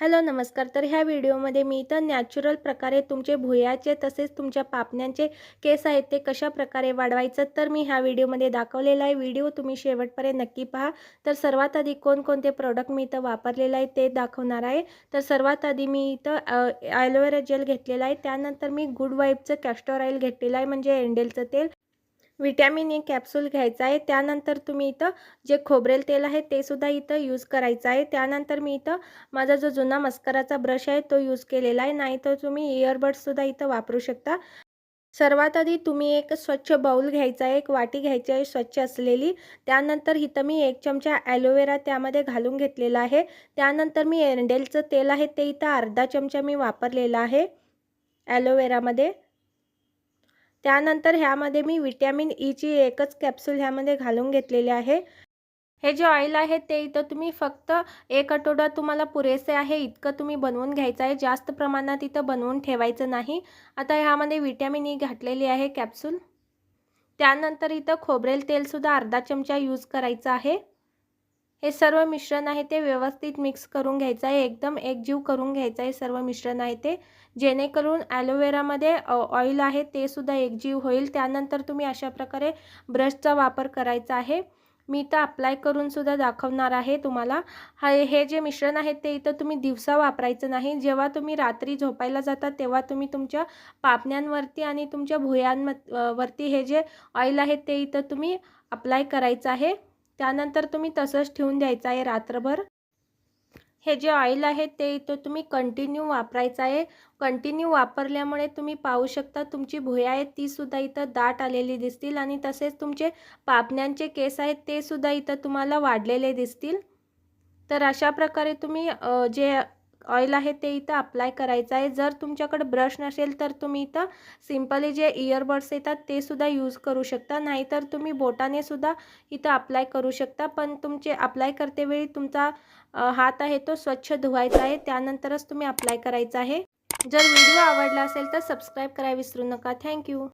Hello नमस्कार. तर ह्या व्हिडिओमध्ये मी इथं नॅचरल प्रकारे तुमचे भुयाचे तसेच तुमच्या पापण्यांचे केस आहेत ते कशा प्रकारे वाढवायचं तर मी ह्या व्हिडिओमध्ये दाखवलेला आहे. व्हिडिओ तुम्ही शेवटपर्यंत नक्की पहा. तर सर्वात आधी कोणकोणते प्रोडक्ट मी इथं वापरलेलं आहे ते दाखवणार आहे. तर सर्वात आधी मी इथं ॲलोवेरा जेल घेतलेला आहे. त्यानंतर मी गुड वाईबचं कॅस्टर ऑइल घेतलेलं आहे म्हणजे एंडेलचं तेल. विटॅमिन ए कॅप्सूल घ्यायचा आहे. त्यानंतर तुम्ही इथं जे खोबरेल तेल आहे ते सुद्धा इथं यूज करायचं आहे. त्यानंतर मी इथं माझा जो जुना मस्कराचा ब्रश आहे तो यूज केलेला आहे. नाही तर तुम्ही इयरबड्ससुद्धा इथं वापरू शकता. सर्वात आधी तुम्ही एक स्वच्छ बाऊल घ्यायचा आहे. एक वाटी घ्यायची आहे स्वच्छ असलेली. त्यानंतर इथं मी एक चमचा ॲलोवेरा त्यामध्ये घालून घेतलेला आहे. त्यानंतर मी एरंडेलचं तेल आहे ते इथं अर्धा चमचा मी वापरलेला आहे. ॲलोवेरामध्ये त्यानंतर ह्यामध्ये मी विटॅमिन ईची e एकच कॅप्सूल ह्यामध्ये घालून घेतलेले आहे. हे जे ऑइल आहे ते इथं तुम्ही फक्त एक आठवडा तुम्हाला पुरेसे आहे इतकं तुम्ही बनवून घ्यायचं आहे. जास्त प्रमाणात इथं बनवून ठेवायचं नाही. आता ह्यामध्ये विटॅमिन ई e घातलेली आहे कॅप्सूल त्यानंतर इथं खोबरेल तेलसुद्धा अर्धा चमचा यूज करायचा आहे. हे सर्व मिश्रण आहे ते व्यवस्थित मिक्स करून घ्यायचं आहे. एकदम एकजीव करून घ्यायचं आहे सर्व मिश्रण आहे ते. जेणेकरून ॲलोवेरामध्ये ऑइल आहे ते सुद्धा एकजीव होईल. त्यानंतर तुम्ही अशा प्रकारे ब्रशचा वापर करायचा आहे. मी इथं अप्लाय करून सुद्धा दाखवणार आहे तुम्हाला. हा हे जे मिश्रण आहे ते इथं तुम्ही दिवसा वापरायचं नाही. जेव्हा तुम्ही रात्री झोपायला जाता तेव्हा तुम्ही तुमच्या पापण्यांवरती आणि तुमच्या भुयांम वरती हे जे ऑइल आहे ते इथं तुम्ही अप्लाय करायचं आहे. त्यानंतर तुम्ही तसंच ठेवून द्यायचं आहे रात्रभर. हे जे ऑइल आहे ते इथं तुम्ही कंटिन्यू वापरायचं आहे. कंटिन्यू वापरल्यामुळे तुम्ही पाहू शकता तुमची भुया आहे तीसुद्धा इथं दाट आलेली दिसतील आणि तसेच तुमचे पापण्यांचे केस आहेत ते सुद्धा इथं तुम्हाला वाढलेले दिसतील. तर अशा प्रकारे तुम्ही जे ऑइल आहे ते इथं अप्लाय करायचं आहे. जर तुमच्याकडे ब्रश नसेल तर तुम्ही इथं सिम्पली जे इयरबड्स येतात ते सुद्धा यूज करू शकता. नाहीतर तुम्ही बोटाने सुद्धा इथं अप्लाय करू शकता. पण तुमचे अप्लाय करतेवेळी तुमचा हात आहे तो स्वच्छ धुवायचा आहे. त्यानंतरच तुम्ही अप्लाय करायचा आहे. जर व्हिडिओ आवडला असेल तर सबस्क्राईब करायला विसरू नका. थँक्यू